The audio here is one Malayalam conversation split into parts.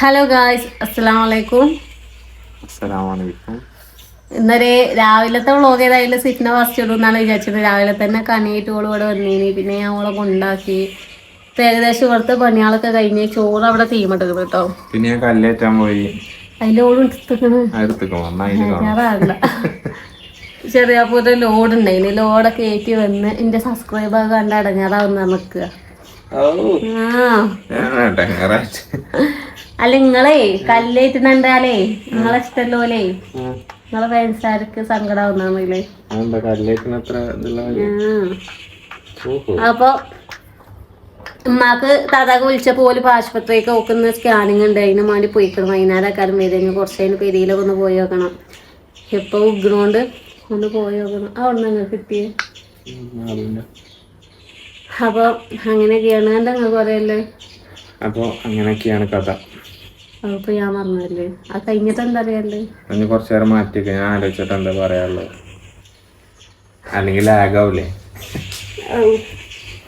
ഹലോ ഗായ്സ് അലൈക്കും അസ്സലാമലൈക്കും ഇന്നലെ രാവിലത്തെ വ്ളോഗ് ഏതായാലും സിറ്റിനെ ഫസ്റ്റ് ഇടുന്നാണ് വിചാരിച്ചത്. രാവിലെ തന്നെ കണിയിട്ട് ഓൾ ഇവിടെ വന്നീനി. പിന്നെ ഞാൻ ഓളെ കൊണ്ടാക്കി. ഇപ്പൊ ഏകദേശം ഇവിടുത്തെ പണികളൊക്കെ കഴിഞ്ഞ് ചോറ് അവിടെ തീമിട്ടത് കേട്ടോ. പിന്നെ ഞാൻ കല്ലേറ്റാൻ പോയി. അതിന്റെ എടുത്തിക്കണ് അടുത്തേക്ക് വന്ന അതിൽ കാണും. ഞാറല്ല ചെറിയ പോലെ ലോഡ് ഉണ്ടായിന്. ലോഡൊക്കെ ഏറ്റി വന്ന് എന്റെ സബ്സ്ക്രൈബർ കണ്ട് അടഞ്ഞാറാവുന്ന നിക്കുക ആ. അല്ല നിങ്ങളേ കല്ലേറ്റുന്നുണ്ടാലേ നിങ്ങളെ ഇഷ്ടല്ലോലേ. നിങ്ങളെ ഫാൻസാർക്ക് സങ്കടാവുന്നേ അപ്പൊ ഉമ്മാക്ക് താതാക്ക് വിളിച്ച ഓൽ ആശുപത്രിക്ക് നോക്കുന്ന സ്കാനിങ് ഉണ്ട്. അതിന് വേണ്ടി പോയിക്കണം. വൈകുന്നേരം ആക്കാരും വരും കുറച്ച് അതിന് പെരിയിലൊക്കെ ഒന്ന് പോയി നോക്കണം. ഇപ്പൊ ഉഗ്രോണ്ട് ഒന്ന് പോയി നോക്കണം. അവിടെ നിന്ന് കിട്ടിയേ? അപ്പൊ അങ്ങനെയൊക്കെയാണ്. എന്താ നിങ്ങൾക്ക് പറയല്ലേ അപ്പൊ അങ്ങനെയൊക്കെയാണ് കഥ. ഞാൻ പറഞ്ഞല്ലേ ആ കഴിഞ്ഞിട്ട് എന്താ അറിയല്ലേ? ഇനി കുറച്ചു നേരം മാറ്റിയൊക്കെ ഞാൻ ആലോചിച്ചിട്ട് എന്താ പറയാനുള്ളത്? അല്ലെങ്കിൽ ലാഗാവൂലേ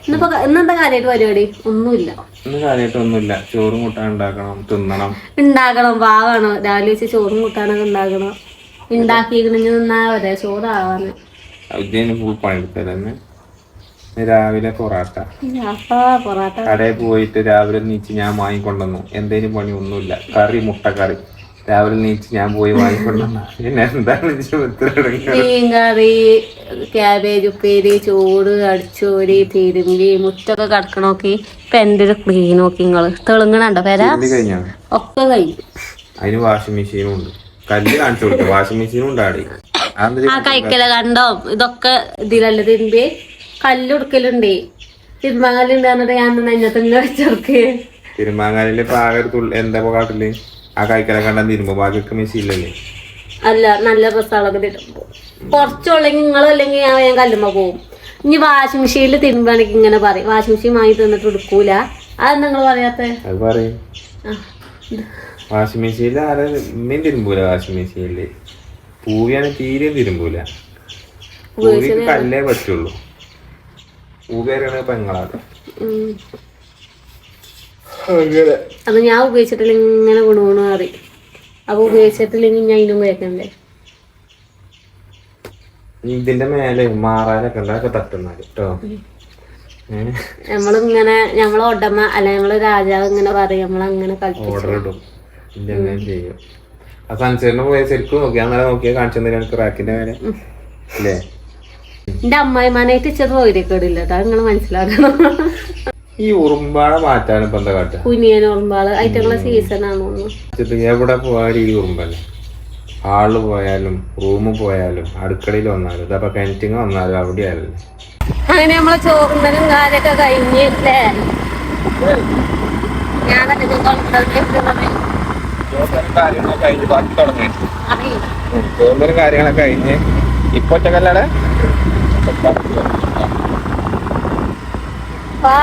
ഇന്നിപ്പോ ഇന്നെന്താ കാര്യമായിട്ട് പരിപാടി? ഒന്നുമില്ല. ഇന്ന് കാര്യമായിട്ടൊന്നുമില്ല ചോറും കൂട്ടാൻ ഉണ്ടാക്കണം തിന്നണം. ഉണ്ടാക്കണം പാവാണ്. രാവിലെ വെച്ച് ചോറും കൂട്ടാനൊക്കെ ഉണ്ടാക്കണം ഉണ്ടാക്കിക്കണെങ്കിൽ നിന്നാ വരെ ചോറാവാന്. ഫുൾ ഇന്ന്? രാവിലെ പൊറാട്ട. കടയിൽ പോയിട്ട് രാവിലെ നീച്ച് ഞാൻ വാങ്ങിക്കൊണ്ടുവന്നു. എന്തേലും പണി ഒന്നുമില്ല കറി മുട്ട കറി രാവിലെ നീച്ച് ഞാൻ പോയി വാങ്ങിക്കൊണ്ടുവന്നു. പിന്നെ എന്താണ് ചോദിച്ചിട്ട് മീൻ കറി ക്യാബേജ് ഉപ്പേരി ചോറ് അടിച്ചോരി തിരുമ്പി മുറ്റൊക്കെ കിടക്കണോക്കി. ഇപ്പൊ എന്റെ ഒരു ക്ലീൻ നോക്കി നിങ്ങൾ തെളുങ്ങണുണ്ടോ പേര? ഒക്കെ കഴിഞ്ഞു. അതിന് വാഷിംഗ് മെഷീനും ഉണ്ട്. കല്ല് കാണിച്ചു കൊടുത്തു. വാഷിംഗ് മെഷീനും ഉണ്ട് ആ കഴിക്കല കണ്ടോ? ഇതൊക്കെ ഇതിലല്ല തിരുമ്പി കല്ലുടുക്കലുണ്ടേ. തിരുമാങ്ങാലി പറഞ്ഞിട്ട് ഞാൻ നെഞ്ഞത്ത് തന്നെ വെച്ചെടുക്ക് തിരുമാങ്ങാലിൽ ഇപ്പൊ ആകെ ഒരു തുള്ളി എന്താ കാട്ടിൽ? ആ കഴിക്കല കണ്ടാ തിരുമ്പോ. ബാക്കിയൊക്കെ മെഷീനിലല്ലേ? അല്ല നല്ല ഡ്രസ്സുകളൊക്കെ തിരുമ്പോ. കുറച്ചുള്ളെങ്കിൽ നിങ്ങളല്ലെങ്കിൽ അല്ലെങ്കിൽ ഞാൻ കല്ലുമ്പ പോകും ഇനി വാഷിംഗ് മെഷീനിൽ തിരുമ്പാണെങ്കിൽ ഇങ്ങനെ പറയും. വാഷിംഗ് മെഷീൻ വാങ്ങി തിന്നിട്ട് എടുക്കൂല. അതെന്താ നിങ്ങൾ പറയാത്ത? അത് പറയും. വാഷിംഗ് മെഷീനിൽ ആരെ തിരുമ്പൂല വാഷിംഗ് മെഷീനിൽ പൂവിയാണ് തീരെ തിരുമ്പൂല. പൂവിക്ക് കല്ലേ പറ്റുള്ളൂ. പെങ്ങളാണ്. അത് ഞാൻ ഉപയോഗിച്ചിട്ടില്ലെങ്കിൽ ഇങ്ങനെ ഗുണമാണ് മാറി അപ്പൊ ഉപയോഗിച്ചിട്ടില്ലെങ്കിൽ ഞാൻ ഇതിനും ഉപയോഗിക്കണ്ടേ? ഇതിന്റെ മേലെ മാറാനൊക്കെ ഉണ്ട്? അതൊക്കെ തട്ടുന്നാൽ കേട്ടോ ഏഹ് നമ്മളിങ്ങനെ നമ്മളെ ഒടമ അല്ല നമ്മളെ രാജാവ് ഇങ്ങനെ പറയും. നമ്മളങ്ങനെ ഓർഡർ ഇടും. ചെയ്യും. ആ സൺസെറ്റിന് പോയ ശരിക്കും നോക്കി അങ്ങനെ നോക്കിയാൽ കാണിച്ചു തന്നെ ക്രാക്കിന്റെ റാക്കിന്റെ മേലെ. അല്ലേ എന്റെ അമ്മായിമാനായിട്ട് ഇച്ചത് പോയിരിക്കില്ല കേട്ടോ നിങ്ങൾ മനസ്സിലാക്കണം. ഈ ഉറുമ്പാളെ മാറ്റാണ് ഇപ്പൊ എന്താ കാട്ടുക കുനിയൻ ഉറുമ്പാൾ അതിന്റെ സീസൺ ആണോന്ന് വെച്ചിട്ട് എവിടെ പോയാലും ഈ ഉറുമ്പല്ലേ? ഹാളിൽ പോയാലും റൂമിൽ പോയാലും അടുക്കളയിൽ വന്നാലും ഇതപ്പൊ കിണറ്റിങ് വന്നാലും അവിടെ ആയാലും അങ്ങനെ നമ്മളെ ചോറുണ്ടനും കാലൊക്കെ കഴിഞ്ഞില്ലേ? ഞാനൊക്കെ കാര്യങ്ങളൊക്കെ കഴിഞ്ഞ് ബാക്കി തുടങ്ങി. കാര്യങ്ങളൊക്കെ കഴിഞ്ഞ്. ഇപ്പൊ ഒറ്റക്കല്ലാടെ അപ്പൊ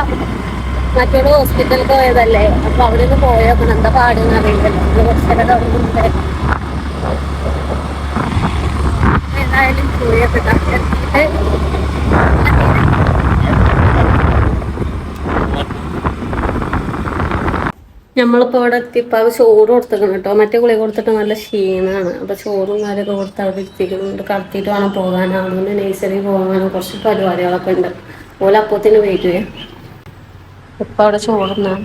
മറ്റൊരു ഹോസ്പിറ്റലിൽ പോയതല്ലേ? അപ്പൊ അവിടെ നിന്ന് പോയോക്കണം എന്താ പാടുന്ന അറിയില്ലല്ലോ ഏതായാലും പോയൊക്കെ നമ്മളിപ്പോ ഇവിടെ എത്തിയപ്പോൾ അത് ചോറ് കൊടുത്തേക്കണം കേട്ടോ. മറ്റേ ഗുളിക കൊടുത്തിട്ട് നല്ല ക്ഷീണമാണ് അപ്പോൾ ചോറും കാര്യമൊക്കെ കൊടുത്ത് അവിടെ എത്തിക്കുന്നുണ്ട് കടത്തിയിട്ട് വേണം പോകാൻ അതുകൊണ്ട് നേഴ്സറി പോകാനും കുറച്ച് പരിപാടികളൊക്കെ ഉണ്ട്. ഓല അപ്പത്തിന് വരുവേ ഇപ്പൊ അവിടെ ചോറുന്നാണ്.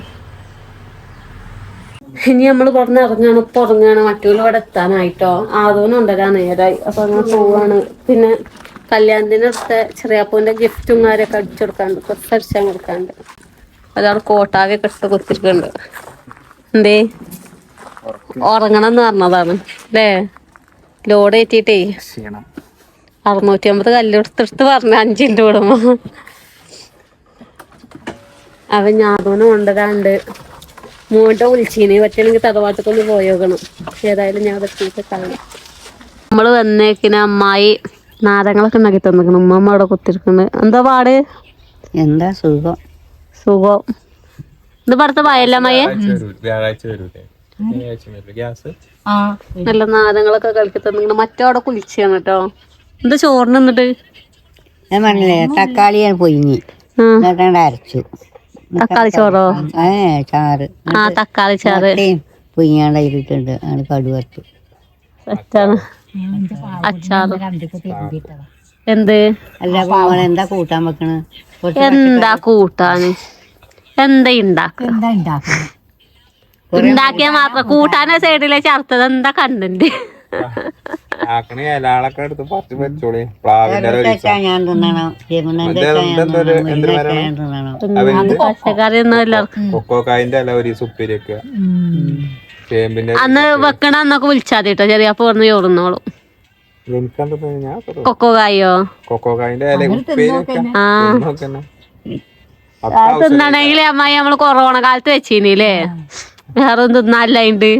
ഇനി നമ്മൾ പുറന്ന് ഇറങ്ങാണ്. ഇപ്പൊ ഇറങ്ങാണ് മറ്റൊരു ഇവിടെ എത്താനായിട്ടോ. ആദവനും ഉണ്ടരാ നേരായി. അപ്പൊ അങ്ങനെ പോവാണ്. പിന്നെ കല്യാണത്തിന് അടുത്ത ചെറിയപ്പൂന്റെ ഗിഫ്റ്റും കാര്യമൊക്കെ അടിച്ചു കൊടുക്കാണ്ട്. കൊടുക്കാണ്ട്. അതാണ് കോട്ടാകെ കെട്ട് കുത്തിരിക്കുന്നുണ്ട് എന്തേ? ഉറങ്ങണം എന്ന് പറഞ്ഞതാണ്. അല്ലേ ലോഡ് ഏറ്റിട്ടേ ക്ഷീണം. അറുന്നൂറ്റി അമ്പത് കല്ലെടുത്തെടുത്ത് പറഞ്ഞ അഞ്ചിന്റെ കൂടുമ്പോ അവൻ ഞാതോന്ന് കൊണ്ടുവരാണ്ട് മൂട്ട വിളിച്ചീന് പറ്റണെങ്കിൽ തറവാട്ടിക്കൊന്ന് പോയോക്കണം. ഏതായാലും ഞാൻ പറ്റിയിട്ട് കാണും നമ്മൾ വന്നേക്കിന് അമ്മായി നാരങ്ങളൊക്കെ ഉണ്ടാക്കി തന്നിക്കണം ഉമ്മ അവിടെ കുത്തിരിക്കുന്നത് എന്താ പാട്? എന്താ സുഖം? സുഖം. ഇത് പറഞ്ഞ പായല്ല വ്യാഴാഴ്ച വരൂലേ ഗ്യാസ്? നല്ല നാദങ്ങളൊക്കെ കളിക്കി തന്നിക്കണം മറ്റവിടെ കുളിച്ചാണ് കേട്ടോ എന്താ ചോറിന് എന്നിട്ട്? ഞാൻ പറഞ്ഞില്ലേ തക്കാളി ഞാൻ പൊയിഞ്ഞി അരച്ചു. തക്കാളി ചോറോ? ഏ ചാറ്. ആ തക്കാളി ചാറ്. പൊയ്യാണ്ടായിട്ടുണ്ട് അങ്ങനെ കടുവറുത്ത് സെറ്റാണ് അച്ചാറ്. എന്ത്? അല്ല എന്താ കൂട്ടാൻ വെക്കണ? എന്താ കൂട്ടാന്? എന്താ ഉണ്ടാക്കുക ഉണ്ടാക്കിയ മാത്രം. കൂട്ടാന സൈഡിലെ ചർത്തത് എന്താ കണ്ടന്റ് ആക്കണേ ഇലാളൊക്കെ എടുത്ത് പറിച്ച് വെച്ചോളി. കൊക്കോക്കായിന്റെ ഇല ഒരു വെക്കുക അന്ന് വെക്കണ അന്നൊക്കെ വിളിച്ചാൽ കേട്ടോ ചെറിയ പോർന്ന് ചോറുന്നോളും. എനിക്കെന്താ തോന്നുന്നത്? ഞാൻ കൊക്കോ കായോ? കൊക്കോക്കായിന്റെ ഇല ഉപ്പേരി വെക്കാം. തിന്നണെങ്കിൽ അമ്മായി നമ്മൾ കൊറോണ കാലത്ത് വെച്ചീനില്ലേ? വേറെ തിന്നാല്ല ഉണ്ട്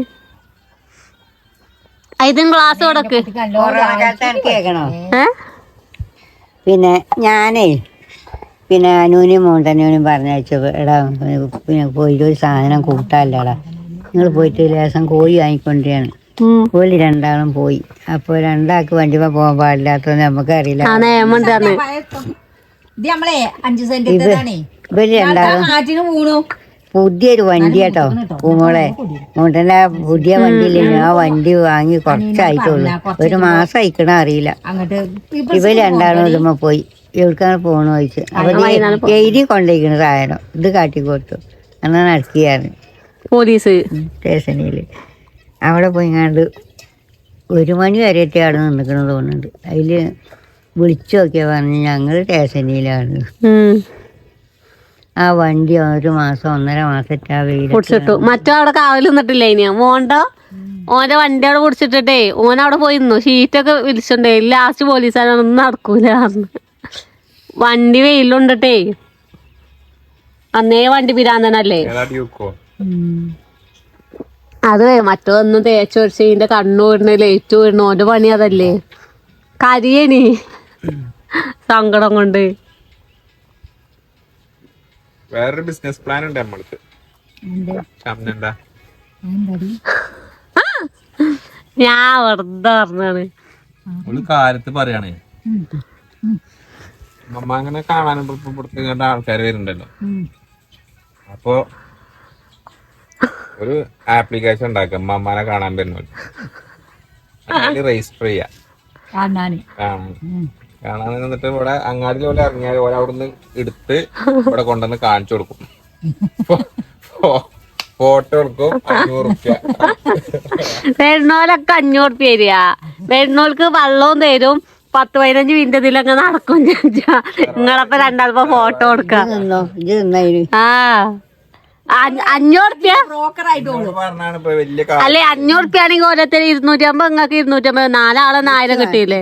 ഇതും ഗ്ലാസ് കൊടുക്ക്. പിന്നെ ഞാനേ പിന്നെ അനൂനും മോണ്ടനൂനും പറഞ്ഞയച്ചു എടാ പിന്നെ പോയിട്ട് ഒരു സാധനം കൂട്ടാല്ലടാ. നിങ്ങൾ പോയിട്ട് ലേശം കോഴി വാങ്ങിക്കൊണ്ടിരിക്കുകയാണ്. കോഴി രണ്ടാളും പോയി. അപ്പോൾ രണ്ടാൾക്ക് വണ്ടി പോകാൻ പാടില്ലാത്തത് നമുക്കറിയില്ല. അറിയില്ല ഇത് നമ്മളെ അഞ്ചു ആറ്റിന് വീണു. പുതിയൊരു വണ്ടി കേട്ടോ പൂമോളെ മുട്ടന്റെ ആ പുതിയ വണ്ടിയില്ലേ? ആ വണ്ടി വാങ്ങി കുറച്ചായിട്ടുള്ളൂ ഒരു മാസം അയക്കണ അറിയില്ല. ഇവ ഇവർ രണ്ടാളും ഇതുമ്മ പോയി. എവിടേക്കാണ് പോണോ ചോദിച്ചു. അപ്പൊ എഴുതി കൊണ്ടിരിക്കണ സാധനം. ഇത് കാട്ടി കൊടുത്തു. എന്നാ നടക്കുകയായിരുന്നു പോലീസ്. സ്റ്റേഷനിൽ അവിടെ പോയിങ്ങാണ്ട് ഒരു മണി വരെയൊക്കെ അവിടെ നിന്നിക്കണം തോന്നുന്നുണ്ട്. അതിൽ വിളിച്ചു നോക്കിയാൽ പറഞ്ഞു ഞങ്ങൾ സ്റ്റേഷനിലാണ്. ആ വണ്ടി ഒരു മാസം ഒന്നര മാസത്തെ പൊടിച്ചിട്ടു. മറ്റോ അവിടെ കാവൽ നിന്നിട്ടില്ല ഇനി? മോണ്ടോ? ഓന്റെ വണ്ടി അവിടെ പൊടിച്ചിട്ടിട്ടേ ഓൻ അവിടെ പോയി നിന്നു ഷീറ്റൊക്കെ വിളിച്ചിട്ടുണ്ടേ ലാസ്റ്റ് പോലീസുകാരൊന്നും നടക്കൂല വണ്ടി വെയിലുണ്ടട്ടേ. അന്നേ വണ്ടി പിരാന്തനല്ലേ? അതെ മറ്റൊന്നും തേച്ചൊഴിച്ച് ഇതിന്റെ കണ്ണു വീടണ ലേറ്റ് വീടണ ഓന്റെ പണി അതല്ലേ. കരിയണി സങ്കടം കൊണ്ട്. വേറൊരു ബിസിനസ് പ്ലാൻ ഉണ്ട് നമ്മൾക്ക്. എന്താ? ഞാൻ വെറുതെ പറഞ്ഞാണ് ഒരു കാര്യത്ത് പറയാണ്. അമ്മ അങ്ങനെ കാണാനും പുറത്ത് കണ്ട ആൾക്കാർ വരുന്നുണ്ടല്ലോ. അപ്പോ ഒരു ആപ്ലിക്കേഷൻ ഉണ്ടാക്കാം. മമ്മാനെ കാണാൻ വരുന്നു രജിസ്റ്റർ ചെയ്യാ. കാണാന് കാണാൻ കാണാൻ നിന്നിട്ട് ഇവിടെ അങ്ങാടി പോലെ ഇറങ്ങിയാൽ ഓരോ അവിടുന്ന് എടുത്ത് ഇവിടെ കൊണ്ടുവന്ന് കാണിച്ചു കൊടുക്കും. ഫോട്ടോ എടുക്കും അഞ്ഞൂറ് റുപ്യ വരുന്നോലൊക്കെ അഞ്ഞൂറ് റുപ്യ തരിക. വരുന്നോൾക്ക് വെള്ളവും തരും. പത്ത് പതിനഞ്ച് മിനിറ്റ് ഇതിലൊക്കെ നടക്കും ചോദിച്ചാ നിങ്ങളപ്പോ രണ്ടാൾപ്പോ ഫോട്ടോ എടുക്കാം. ആ. അഞ്ഞ- അഞ്ഞൂറ് രൂപ ബ്രോക്കറായിട്ട് പറഞ്ഞാണ് ഇപ്പൊ വലിയ കാ- അല്ലെ അഞ്ഞൂറ് രൂപ ആണെങ്കിൽ ഓരോരുത്തർ ഇരുന്നൂറ്റി അമ്പത് നിങ്ങൾക്ക് ഇരുന്നൂറ്റി അമ്പത് നാലാളെ നായിരം കിട്ടിയില്ലേ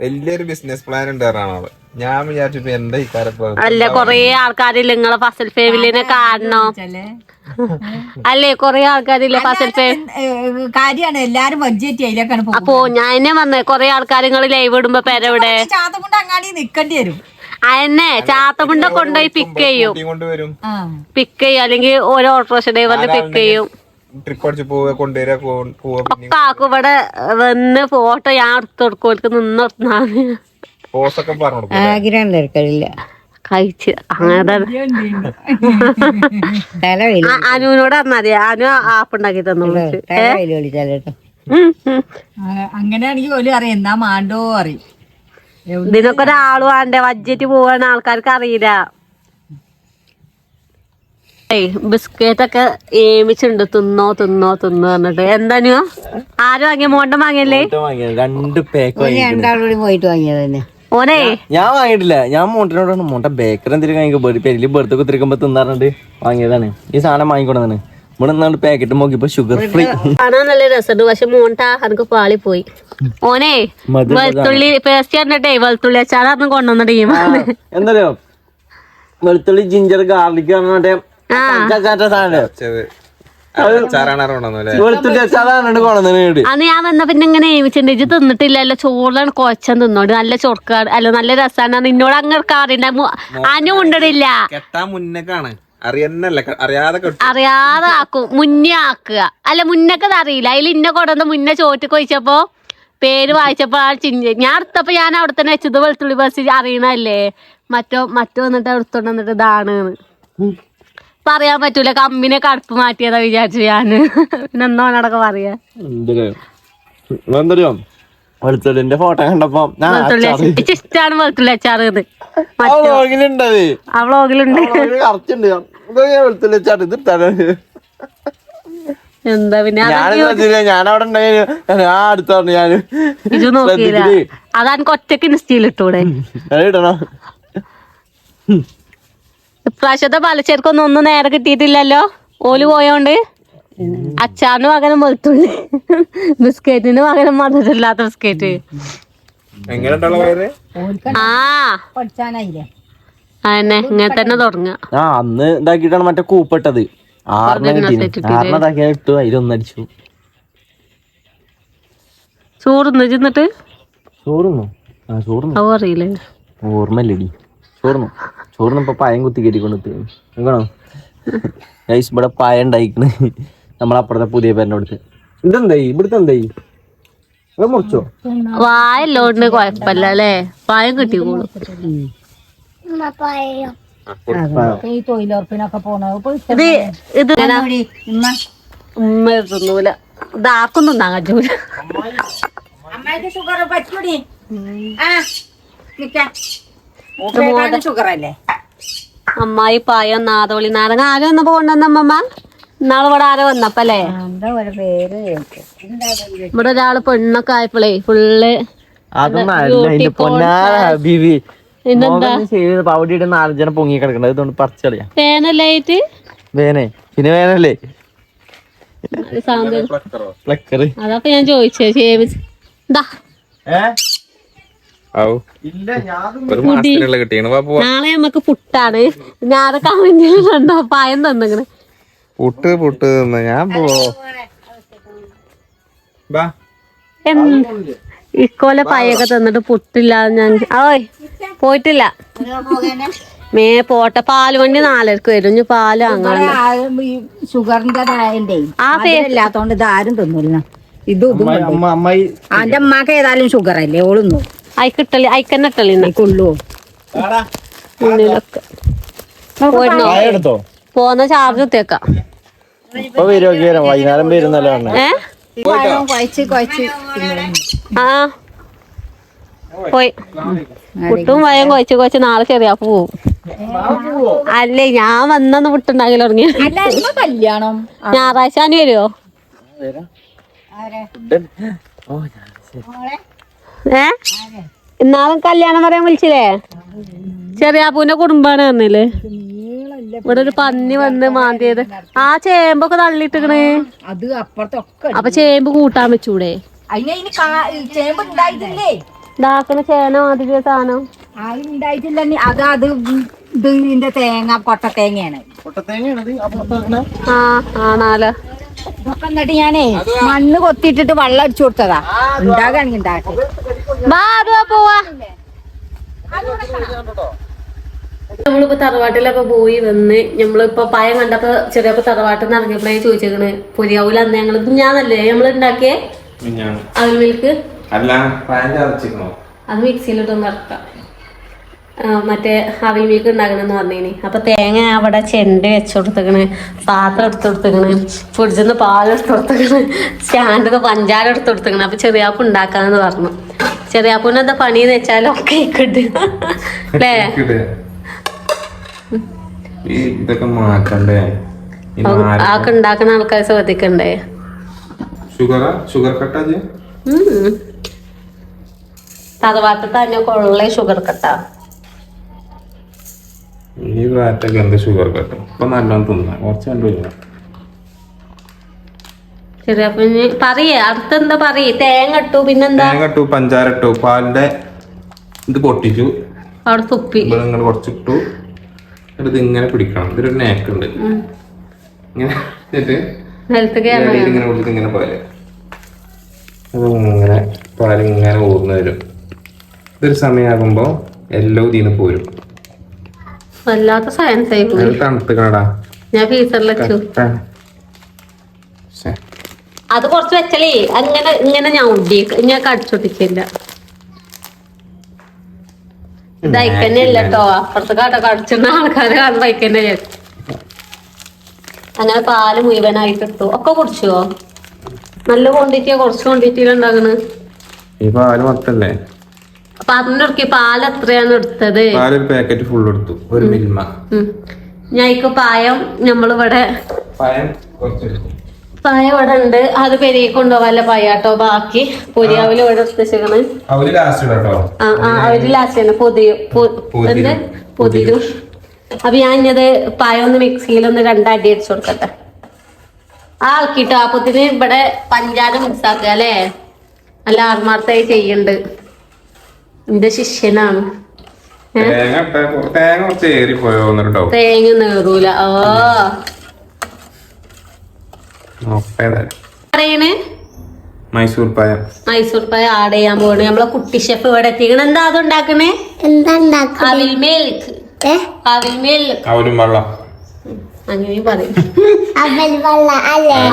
വലിയൊരു ബിസിനസ് പ്ലാൻ ഉണ്ട് ആൾ ഞാൻ വിചാരിച്ചു എന്താ ഇക്കാരപ്പോ അല്ല കൊറേ ആൾക്കാരില്ല നിങ്ങളെ ഫസൽ ഫേമിലിനെ കാണണോ. അല്ലേ കൊറേ ആൾക്കാരില്ല ഫസൽ ഫേം കാര്യാണ് എല്ലാരും ബഡ്ജറ്റ് അതിലേക്കാണ് പോകും അപ്പോ ഞാൻ എന്നെ വന്നേ കൊറേ ആൾക്കാർ നിങ്ങൾ ലൈവ് ഇടുമ്പോ പേരവിടെ അങ്ങാടി നിക്കേണ്ടി വരും. അതന്നെ ചാത്തമുണ്ട കൊണ്ടുപോയി പിക്ക് ചെയ്യും. പിക്ക് ചെയ്യും അല്ലെങ്കിൽ ഓരോ ഓട്ടോറിക്ഷ ഡ്രൈവറിന് പിക്ക് ചെയ്യും. ട്രിപ്പ് അടിച്ച് പോവുക കൊണ്ടുവരിക പോ- പോവുക പിന്നെ കാക്കു ഇവിടെ വന്ന് ഫോട്ടോ ഞാൻ എടുത്തു കൊടുക്കും. ഓൾക്ക് നിന്ന് നിർത്തുന്നാണ് പോസ് ഒക്കെ പറഞ്ഞു കൊടുക്കും ആഗ്രഹം തിരക്കടില്ല കഴിച്ച്. അങ്ങനെ തല വെയിൽ ആ- അനുവിനോട് പറഞ്ഞാൽ മതി. അനു ആപ്പ് ഉണ്ടാക്കി തന്നു വിളിച്ച്. വിളിച്ചാലേട്ടോ. അങ്ങനെയാണെങ്കിൽ പോലും അറിയാം എന്നാ മാണ്ടോ? അറിയും ഇതിനൊക്കെ ഒരാൾ വേണ്ടേ? ബഡ്ജറ്റ് പോവാൻ ആൾക്കാർക്ക് അറിയില്ല. ഏയ് ബിസ്ക്കറ്റ് ഒക്കെ ഏമിച്ചുണ്ട് തിന്നോ തിന്നോ തിന്നോ പറഞ്ഞിട്ട്. എന്താനു ആരും വാങ്ങിയ? മോണ്ട വാങ്ങിയല്ലേ? രണ്ടു പാക്ക് രണ്ടാളും പോയിട്ട് വാങ്ങിയത് തന്നെ. ഓനെ ഞാൻ വാങ്ങിയിട്ടില്ല. ഞാൻ മോണ്ടിനോടാണ് മോണ്ട ബേക്കറി എന്തെങ്കിലും വാങ്ങിക്കോ. പെരിൽ ബെർത്ത് കുത്തിരിക്കുമ്പോ തിന്നാറുണ്ട്. വാങ്ങിയതാണ്. ഈ സാധനം വാങ്ങിക്കൊണ്ടാണ് ഇവിടെ നിന്നാണ്ട് പാക്കറ്റ് നോക്കിയപ്പോ ഷുഗർ ഫ്രീ കാണാൻ നല്ല രസമുണ്ട്. പക്ഷെ മോണ്ട എനിക്ക് പാളി പോയി ഓനെ വെളുത്തുള്ളി പേസ്റ്റ് കണ്ടിട്ടേ വെളുത്തുള്ളി അച്ചാറും കൊണ്ടുവന്ന ടീമാണ് എന്താ വെളുത്തുള്ളി ജിഞ്ചർ ഗാർലിക് പറഞ്ഞിട്ട് അന്ന് ഞാൻ വന്ന പിന്നെ ഇങ്ങനെ ഏമിച്ചിട്ടുണ്ട് ഇജ്ജ് തിന്നിട്ടില്ലല്ലോ ചോറിലാണ് കൊച്ചൻ തിന്നോട് നല്ല ചൊറക്കാട് അല്ല നല്ല രസാണ്. നിന്നോട് അങ്ങനെ കാറിണ്ട അനു അറിയന്നല്ല അറിയാതെ ആക്കും. മുന്നേ ആക്കുക. അല്ല മുന്നൊക്കെ ഇത് അറിയില്ല. അതിൽ ഇന്ന കൊടന്ന് മുന്നേ ചോറ്റക്ക് വെച്ചപ്പോ പേര് വായിച്ചപ്പോ ആ ചിഞ്ച ഞാൻ എടുത്തപ്പോ ഞാൻ അവിടെ തന്നെ വെച്ചത് വെളുത്തുള്ളി ബസ് അറിയണല്ലേ മറ്റോ മറ്റോ വന്നിട്ട് എടുത്തോണ്ട് വന്നിട്ട് ഇതാണ് പറയാൻ പറ്റൂല. കമ്പിനെ കടുപ്പ് മാറ്റിയതാ വിചാരിച്ചു ഞാൻ. പിന്നെ എന്നോനടക്ക പറയാ? എന്തറിയോ വെളുത്തുള്ളിന്റെ ഫോട്ടോ കണ്ടപ്പോ ഇഷ്ടാണ് വെളുത്തുള്ളി അച്ചാറ് ഇത്. വെളുത്തുള്ളി ഇട്ടാണ്. എന്താ പിന്നെ ഞാൻ അവിടെ അടുത്താണ് ഞാൻ ഇത് നോക്കിയില്ല. അതാണ് ഒറ്റയ്ക്ക് ഇൻസ്റ്റയിൽ ഇട്ടൂടെ. ഇടണോ. ഇപ്രാവശ്യത്തെ പലചരക്കൊന്നും ഒന്നും നേരെ കിട്ടിയിട്ടില്ലല്ലോ. ഓൽ പോയോണ്ട് അച്ചാറിന് പകരം വെളുത്തുള്ളി ബിസ്ക്കറ്റിന് പകരം മധുരമില്ലാത്ത ബിസ്ക്കറ്റ് ആ. അതന്നെ ഇങ്ങനെ തന്നെ തുടങ്ങുക ആ അന്ന് ഇതാക്കിയിട്ടാണ് മറ്റേ കൂപ്പിട്ടത്. അതിലൊന്നടിച്ചു ചോറുന്നു ചെന്നിട്ട് ചോറുന്നു. ആ ചോറുന്നു. ഓർമ്മയില്ലടി. ചോറുന്നു. ചോറിന് ഇപ്പൊ പായം കുത്തി കയറ്റിക്കൊണ്ട് നോക്കണോ ഗൈസ് ഇവിടെ പായ ഉണ്ടായിക്കണ്. നമ്മളപ്പുറത്തെ പുതിയ പേരന്റെ അടുത്ത്. ഇതെന്തായി? ഇവിടുത്തെ എന്തായി? മുറിച്ചോ? വായല്ലോണ്ട് കുഴപ്പമില്ല അല്ലേ? പായം കിട്ടിക്കോളും ഇത് ഇത് ഉമ്മ. തിന്നൂല. ഇതാക്കൊന്നും നാജൂല അമ്മായിക്ക് ഷുഗർ പറ്റൂടി? ആ ഷുഗർ അല്ലേ അമ്മായി പായം നാദോളി നാരങ്ങ. ആരും കൊണ്ടുവന്ന അമ്മമ്മ? ഇന്നാൾ ഇവിടെ ആരോ വന്നപ്പല്ലേ? എന്താ ഒരു പേര്? ഇവിടെ ഒരാൾ പെണ്ണൊക്കെ ആയപ്പോളേ ഫുള്ള് പൊങ്ങി കിടക്കണത് ഇതുകൊണ്ട് പറിച്ചറിയാം വേനലായിട്ട് വേനെ. പിന്നെ വേനല്ലേ? ഞാൻ ചോദിച്ചേ ഷേവിച്ച് ദാ ഔ ഒരു മാസത്തിനുള്ള കിട്ടിയാണ് വാ പോവാ നാളെ നമുക്ക് പുട്ടാണ്. ഞാൻ കമന്റിൽ കണ്ടോ പായം തന്നിങ്ങനെ പുട്ട് പുട്ട് തിന്ന്. ഞാൻ പോവോ ഇക്കോലെ പായൊക്കെ തന്നിട്ട് പുട്ടില്ലാതെ ഞാൻ ഓയ് പോയിട്ടില്ല. മേ പോട്ടെ. പാൽ വണ്ടി നാലരക്ക് വരും. ഇനി പാൽ അങ്ങനെ ആ ഇത് ആരും തിന്നില്ല ഇതും ഇതും അമ്മ എന്റെ അമ്മയ്ക്ക് ഏതായാലും ഷുഗർ അല്ലേ ഓളുന്നു അയക്കിട്ടളി അയക്കന്നെ ഇട്ടളി കൊള്ളു ഉള്ളിലൊക്കെ പോന്ന ചാർജ് കുത്തിയേക്കാം. വൈകുന്നേരം വരുന്നല്ലോ ആ. പോയി. പുട്ടും വയം കുഴച്ച് കുഴച്ച് നാളെ ചെറിയ പോവും. അല്ലേ ഞാൻ വന്നന്ന് പുട്ടുണ്ടാകില്ല ഇറങ്ങി കല്യാണം. ഞായറാഴ്ച അനി വരുമോ ഓ ഏ? ഇന്നാളും കല്യാണം പറയാൻ വിളിച്ചില്ലേ? ചെറിയ അപ്പൂന്റെ കുടുംബാണ് പറഞ്ഞില്ലേ? ഇവിടെ ഒരു പന്നി വന്ന് മാന്തിയത്. ആ ചേമ്പൊക്കെ തള്ളിയിട്ടിക്കണ് അത് അപ്പുറത്തൊക്കെ അപ്പൊ ചേമ്പ് കൂട്ടാൻ വെച്ചൂടെ? ഇതാക്കണ ചേന മാതിരി സാധനം. ഉണ്ടായിട്ടില്ല നീ- അത് അത് ഇത് ഇതിന്റെ തേങ്ങ കൊട്ട തേങ്ങയാണ് ആ ആണാലോ ഇതൊക്കെ എന്നിട്ട് ഞാനേ മണ്ണ് കൊത്തിയിട്ടിട്ട് വെള്ളം അടിച്ചു കൊടുത്തതാ. ഉണ്ടാകാണെങ്കിൽ ഉണ്ടാകട്ടെ നമ്മളിപ്പോ തറവാട്ടിലൊക്കെ പോയി വന്ന് നമ്മളിപ്പോ പയം കണ്ടപ്പോ ചെറിയപ്പോ തറവാട്ടിൽ നിന്ന് ഇറങ്ങിയപ്പോഴേ ചോദിച്ചേക്കണ് പൊരിയാവൂല അന്ന് ഞങ്ങൾ ഞാനല്ലേ നമ്മൾ ഉണ്ടാക്കിയേ അതിൽ അവൽ മിൽക്ക്? അല്ല അത് മിക്സിയിലിട്ടൊന്ന് ഇറക്കാം. മറ്റേ അവിൽ മിൽക്ക് ഉണ്ടാക്കണമെന്ന് പറഞ്ഞേനി. അപ്പൊ തേങ്ങ അവിടെ ചെണ്ട് വെച്ചു കൊടുത്തേക്കണ് പാത്രം എടുത്തു കൊടുത്തേക്കണ് പാൽ എടുത്ത് കൊടുത്തേക്കണ് സ്റ്റാൻഡിൽ പഞ്ചാര എടുത്ത് കൊടുത്തേക്കണ്. അപ്പൊ ചെറിയാപ്പ് ഉണ്ടാക്കാന്ന് പറഞ്ഞു. ചെറിയാപ്പൂന് എന്താ പണിന്ന് വെച്ചാൽ ഒക്കെ ഇക്കിട്ട് അല്ലേ ഇതൊക്കെ മാറ്റണ്ടേ? ആക്കെ ഉണ്ടാക്കുന്ന ആൾക്കാർ ശ്രദ്ധിക്കണ്ടേ? ഷുഗറാ? ഷുഗർ ഉം. തന്നെ കൊള്ള ഷുഗർ കട്ടാ. ഈ പ്രായത്തൊക്കെ എന്ത് ഷുഗർ കട്ടും? ഇപ്പൊ നല്ലോണം തിന്നാ. കുറച്ച് പറയേ. അടുത്തെന്താ പറയേ? തേങ്ങ ഇട്ടു പിന്നെന്താ? തേങ്ങ ഇട്ടു പഞ്ചാര ഇട്ടു. പാലിന്റെ ഇത് പൊട്ടിച്ചു. അവിടെ തുപ്പി ഇവിടെ ഇങ്ങനെ കുറച്ചിട്ടു. എന്നിട്ട് ഇങ്ങനെ പിടിക്കണം. ഇതൊരു നേക്ക് ഉണ്ട്. ഇങ്ങനെ എന്നിട്ട് നിലത്തേക്ക് ഇടയിൽ ഇങ്ങനെ കൊടുത്തിട്ട് ഇങ്ങനെ പാൽ അപ്പൊ ഇങ്ങനെ പാൽ ഇങ്ങനെ ഊർന്നു വരും. ഇതൊരു സമയമാകുമ്പോ എല്ലാം ഇതിന് പോരും. വല്ലാത്ത സയൻസ് ആയി പോയി അത് തണുത്തുക്കണടാ. ഞാൻ ഫീസറിൽ വെച്ചു അത് കുറച്ച് വെച്ചാലേ അങ്ങനെ ഇങ്ങനെ ഞാൻ ഉണ്ടി ഞാൻ കടിച്ചൊട്ടിക്കില്ല ഇത് അയക്കന്നെ ഇല്ല കേട്ടോ. അപ്പുറത്ത് കട കടിച്ചിരുന്ന ആൾക്കാരെ അത് വയ്ക്കന്നെ അങ്ങനെ പാൽ മുഴുവനായിട്ട് ഇട്ടു. ഒക്കെ കുടിച്ചോ? നല്ല ക്വാണ്ടിറ്റിയാ കുറച്ച് ക്വാണ്ടിറ്റിയിലുണ്ടാകണ് ഈ പാൽ മൊത്തല്ലേ? പറഞ്ഞിടക്കി പാൽ എത്രയാണ് എടുത്തത്? പാലൊരു പാക്കറ്റ് ഫുൾ എടുത്തു. ഒരു മിൽമ. ഇക്ക് പായം നമ്മളിവിടെ പായം പായ ഇവിടെ ഉണ്ട്. അത് പെരുകി കൊണ്ടുപോകാല്ല പായാട്ടോ ബാക്കി. പൊരിയാവിൽ ഇവിടെ എടുത്തേക്കണ് അവർ ലാസ്റ്റ് തന്നെ. പൊതിയും. എന്ത്? പൊതിരും. അപ്പൊ ഞാൻ ഇഞ്ഞത് പായ ഒന്ന് മിക്സിയിൽ ഒന്ന് രണ്ടടി അടിച്ചു കൊടുക്കട്ടെ. ആ ആക്കിട്ടോ. അപ്പത്തിന് ഇവിടെ പഞ്ചാര മിക്സ് ആക്കുക അല്ലേ? നല്ല ആത്മാർത്ഥമായി ചെയ്യുന്നുണ്ട്. എന്റെ ശിഷ്യനാണ്? തേങ്ങ തേങ്ങ കുറച്ച് ഏറിപ്പോയോ എന്നൊരു ഡൗട്ട് തേങ്ങ നേറൂല ഓ പറയണേ? മൈസൂർ പായ. മൈസൂർ പായ ആഡ് ചെയ്യാൻ പോണ് നമ്മളെ കുട്ടി ഷെഫ് ഇവിടെ എത്തിക്കണ. എന്താ അത് ഉണ്ടാക്കണേ? അവിൽ മിൽക്ക് അവിൽ മിൽക്ക് അവരും വെള്ളം. അങ്ങനെയും പറയും.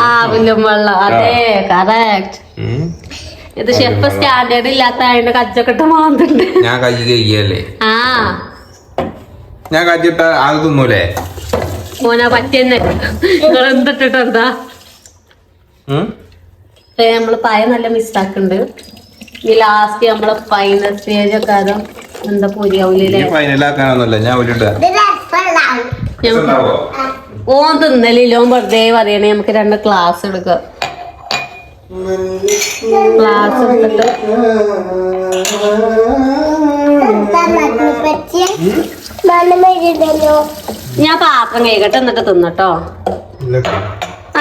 ആവിലും വെള്ളം അതെ കറക്റ്റ്. ഇത് ഷെഫ് സ്റ്റാൻഡേർഡ് ഇല്ലാത്ത അതിന്റെ കച്ചൊക്കെ ഇട്ട് മാന്തുണ്ട് ഞാൻ കൈ കഴിയല്ലേ ആ. ഞാൻ കജ്ജിട്ട അത് തിന്നൂലേ? മോനാ പറ്റിയെന്നെ. നിങ്ങൾ എന്തിട്ടിട്ട് എന്താ നമ്മൾ പായ നല്ല മിസ്സാക്കുന്നുണ്ട് ഈ ലാസ്റ്റ് നമ്മളെ ഫൈനൽ സ്റ്റേജ് ഒക്കെ അതോ എന്താ പൊരിയാവൂലേ ഫൈനലാക്കാനൊന്നുമല്ല ഞാൻ ഓൻ തിന്നലില്ലോ ഓൻ വെറുതെ പറയണേ നമുക്ക് രണ്ട് ക്ലാസ് എടുക്കാം. എടുത്തിട്ട് ഞാൻ പാത്രം കഴിക്കട്ടെ എന്നിട്ട് തിന്നട്ടോ.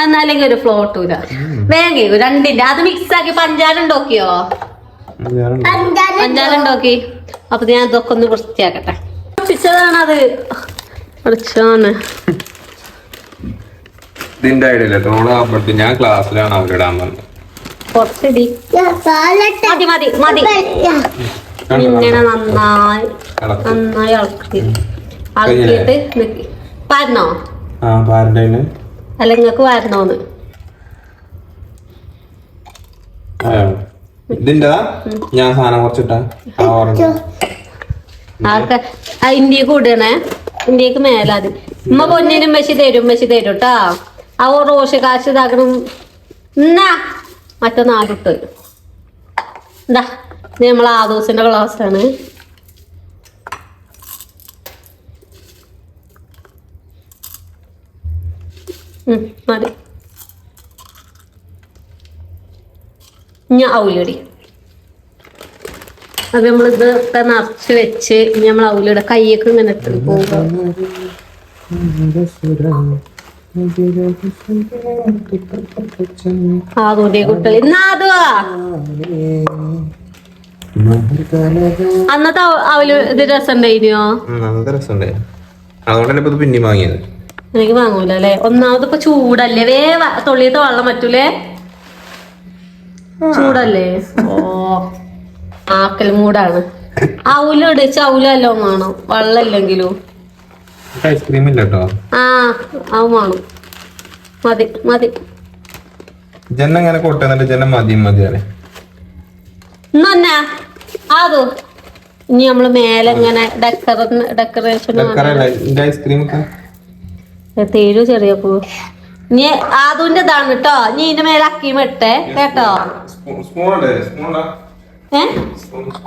എന്നാലെങ്കിൽ ഒരു ഫ്ലോ കിട്ടൂല. വേഗം കഴിക്കും രണ്ടിന്റെ അത് മിക്സ് ആക്കി പഞ്ചാര ഉണ്ടാക്കിയോ? പഞ്ചാര ഉണ്ടാക്കി അപ്പൊ ഞാൻ ഇതൊക്കെ ഒന്ന് വൃത്തിയാക്കട്ടെ. പൊട്ടിച്ചതാണത്. പഠിച്ചാണ് ഇതിന്റെ ഐഡിയ ഞാൻ ക്ലാസ്സിലാണ് അവരിടാൻ പറഞ്ഞത്. കുറച്ചിടി മതി മതി മതി. ഇങ്ങനെ നന്നായി. നന്നായി ഇളക്കി. ഇളക്കിയിട്ട് നിക്ക്. വരണോ ആ പാരന്റൈന് അല്ല നിങ്ങക്ക് വരണോന്ന് ഇതിന്റെ ഞാൻ സാധനം കുറച്ചിട്ടാ. ആർക്ക്? ആ ഇന്ത്യയ്ക്ക് വിടണേ മേലാത്. ഉമ്മ പൊന്നിനും വെച്ച് തരും വെച്ച് തരും കേട്ടാ ആ റോഷ് കാശ് ഇതാക്കണം. എന്നാ മറ്റേ നാടിട്ട് എന്താ ഇത് നമ്മൾ ആ ദിവസത്തിന്റെ ഉം, മതി ഞാൻ ഔലടി അത് നമ്മൾ ഇതൊക്കെ നിറച്ച് വെച്ച് ഇനി നമ്മൾ ഔലിയുടെ കൈയൊക്കെ ഇങ്ങനെ ഇട്ട് പോവുക ആദൂന്റെ കുട്ടികൾ. ഇന്നാ അതുവാ അന്നത്തെ അവൽ ഇത് രസം നല്ല രസമുണ്ട് അതുകൊണ്ടല്ലേ പിന്നെയും വാങ്ങിയത്. എനിക്ക് വാങ്ങൂല അല്ലെ ഒന്നാമത് ഇപ്പൊ ചൂടല്ലേ? വേ തൊള്ളിയത്തെ വെള്ളം പറ്റൂലേ? ചൂടല്ലേ? ഓ ആക്കൽ മൂടാണ്. ഇടിച്ച് ഔലല്ലോ വേണം. വെള്ളം ഇല്ലെങ്കിലും. ഐസ്ക്രീം ഇല്ല കേട്ടോ ആ അത് വേണം. മതി മതി. ജന ഇങ്ങനെ കൊട്ടുന്നിട്ട് ജന മതി മതി അല്ലേ ഇന്നെ അതോ. ഇനി നമ്മൾ മേലെ ഇങ്ങനെ ഡെക്കറ ഡെക്കറേഷൻ ഐസ്ക്രീം ഒക്കെ? തേരു ചെറിയ പൂ. ഇനി ആദുവിന്റെ ഇതാണ് കേട്ടോ നീ ഇതിന്റെ മേലെ അക്കീം ഇട്ടേ കേട്ടോ? ഏ?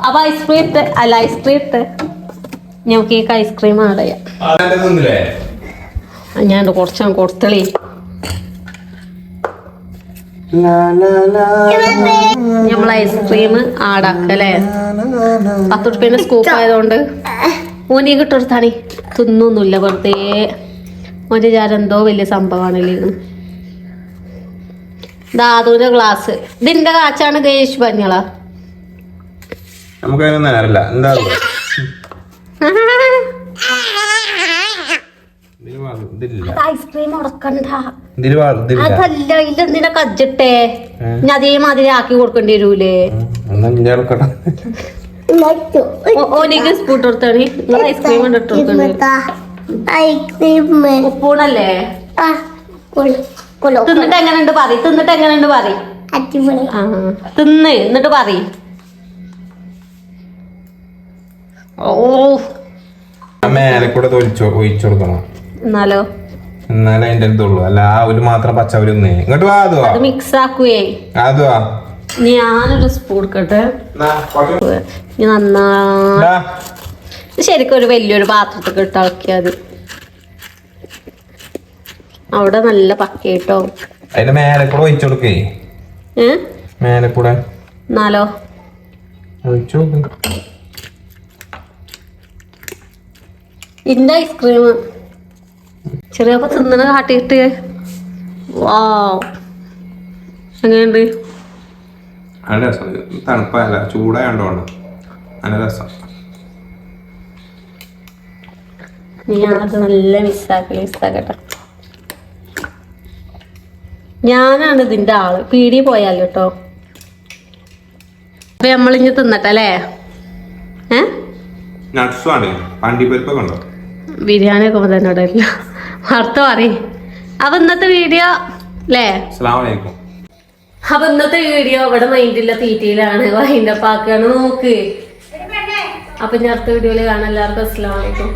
അപ്പൊ ഐസ്ക്രീം ഇട്ട് അല്ല ഐസ്ക്രീം ഇട്ട്. ഞമ്മക്ക് ഈ ഐസ്ക്രീം ആഡ് ചെയ്യാം ഞാൻ കുറച്ചാണ് കൊടുത്തളി. നമ്മൾ ഐസ്ക്രീം ആടാക്കല്ലേ? പത്ത് റുപ്യന്റെ സ്കൂപ്പ് ആയതുകൊണ്ട് ഓനെ കിട്ടൊരുത്താണി തിന്നൊന്നുമില്ല വെറുതെ. ഓന്റെ ചാരെന്തോ എന്തോ വലിയ സംഭവമാണല്ലേ. ധാതുവിന്റെ ഗ്ലാസ് ഇതിന്റെ കാച്ചാണ് ദേശ് പറഞ്ഞളാ. നമുക്ക് നേരല്ല. എന്താ അതല്ല ഇല്ലെന്തിനാ കജ്ജിട്ടെ? ഏ. ഇനി അതേമാതിരി ആക്കി കൊടുക്കേണ്ടി വരൂലേ? ഓനിക്ക് സ്പൂട്ട് കൊടുത്താണ്. ഐസ്ക്രീം കൊണ്ട് ഇട്ട് കൊടുക്കണ്ടേ? ഉപ്പൂണല്ലേ? തിന്നിട്ട് എങ്ങനെയുണ്ട് പറ തിന്നിട്ട് എങ്ങനെയുണ്ട് പറ തിന്ന് എന്നിട്ട് പറ മേലെ കൂടെ ഒഴിച്ചു കൊടുക്കണം. എന്നാലോ? എന്നാലേ അതിന്റെ അല്ല ആ ഒരു മാത്രം പച്ചവര് ഒന്നേ. ഇങ്ങോട്ട് വാ അതുവാ അത് മിക്സ് ആക്കുവേ അതുവാ ഞാനൊരു സ്പൂൺ നന്നാ ശരിക്കും ഒരു വലിയൊരു പാത്രത്തിൽ ഇട്ടാക്കിയത് അവിടെ നല്ല പക്കയിട്ടോ അതിന്റെ മേലെ കൂടെ ഒഴിച്ചു കൊടുക്കേ. മേലെ കൂടെ. എന്നാലോ? ഒഴിച്ചു. ഇന്റെ ഐസ്ക്രീം ചെറിയപ്പോ തിന്നണ കാട്ടിയിട്ട്. വാ എങ്ങനെയുണ്ട്? നല്ല രസം തണുപ്പല്ല ചൂടായോണ്ടാണ് നല്ല രസം. ഞാനത് നല്ല മിസ്സാക്കൽ മിസ്സാക്കട്ടെ ഞാനാണ് ഇതിന്റെ ആൾ. പീടി പോയാലോ കേട്ടോ അപ്പൊ നമ്മളിഞ്ഞ് തിന്നട്ടല്ലേ ഏ? നട്സും ആണ് പണ്ടിപ്പരിപ്പൊക്കെ ഉണ്ടോ? ബിരിയാണി ഒക്കെ തന്നെ ഇടയില്ല വാർത്ത പറയും. അപ്പൊ ഇന്നത്തെ വീഡിയോ അല്ലേ അപ്പൊ ഇന്നത്തെ വീഡിയോ ഇവിടെ മൈൻഡില്ല തീറ്റയിലാണ് വൈൻഡപ്പാക്കാണ് നോക്ക്. അപ്പൊ ഞാൻ അടുത്ത വീഡിയോയിൽ കാണാം. എല്ലാവർക്കും അസ്സലാമലൈക്കും.